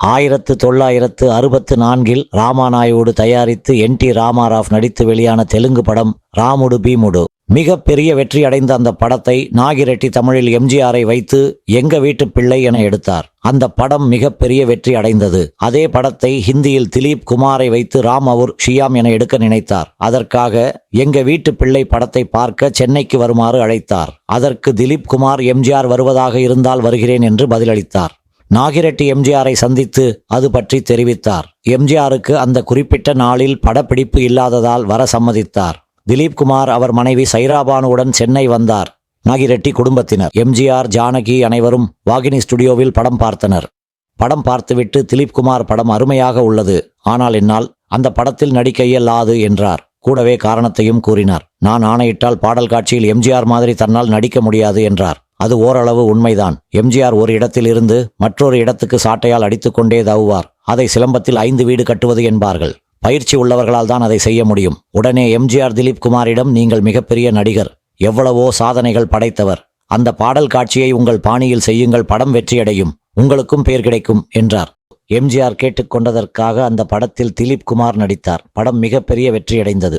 ஆயிரத்து தொள்ளாயிரத்து அறுபத்து நான்கில் ராமாநாயுடு தயாரித்து என் டி ராமாராவ் நடித்து வெளியான தெலுங்கு படம் ராமுடு பீமுடு. மிகப்பெரிய வெற்றி அடைந்த அந்த படத்தை நாகிரெட்டி தமிழில் எம்ஜிஆரை வைத்து எங்க வீட்டு பிள்ளை என எடுத்தார். அந்த படம் மிகப்பெரிய வெற்றி அடைந்தது. அதே படத்தை ஹிந்தியில் திலீப் குமாரை வைத்து ராம் அவுர் ஷியாம் என எடுக்க நினைத்தார். அதற்காக எங்க வீட்டு பிள்ளை படத்தை பார்க்க சென்னைக்கு வருமாறு அழைத்தார். அதற்கு திலீப் குமார் எம்ஜிஆர் வருவதாக இருந்தால் வருகிறேன் என்று பதிலளித்தார். நாகிரெட்டி எம்ஜிஆரை சந்தித்து அது பற்றி தெரிவித்தார். எம்ஜிஆருக்கு அந்த குறிப்பிட்ட நாளில் படப்பிடிப்பு இல்லாததால் வர சம்மதித்தார். திலீப் குமார் அவர் மனைவி சைராபானுடன் சென்னை வந்தார். நாகிரெட்டி குடும்பத்தினர். எம்ஜிஆர் ஜானகி அனைவரும் வாகினி ஸ்டுடியோவில் படம் பார்த்தனர். படம் பார்த்துவிட்டு திலீப் குமார் படம் அருமையாக உள்ளது. ஆனால் என்னால் அந்த படத்தில் நடிக்க இயலாது என்றார். கூடவே காரணத்தையும் கூறினார். நான் ஆணையிட்டால் பாடல் காட்சியில் எம்ஜிஆர் மாதிரி தன்னால் நடிக்க முடியாது என்றார். அது ஓரளவு உண்மைதான். எம்ஜிஆர் ஒரு இடத்தில் இருந்து மற்றொரு இடத்துக்கு சாட்டையால் அடித்துக்கொண்டே தவுவார். அதை சிலம்பத்தில் ஐந்து வீடு கட்டுவது என்பார்கள். பயிற்சி உள்ளவர்களால் தான் அதை செய்ய முடியும். உடனே எம்ஜிஆர் திலீப் குமாரிடம் நீங்கள் மிகப்பெரிய நடிகர் எவ்வளவோ சாதனைகள் படைத்தவர். அந்த பாடல் காட்சியை உங்கள் பாணியில் செய்யுங்கள் படம் வெற்றியடையும். உங்களுக்கும் பேர் கிடைக்கும் என்றார். எம்ஜிஆர் கேட்டுக்கொண்டதற்காக அந்த படத்தில் திலீப் குமார் நடித்தார். படம் மிகப்பெரிய வெற்றியடைந்தது.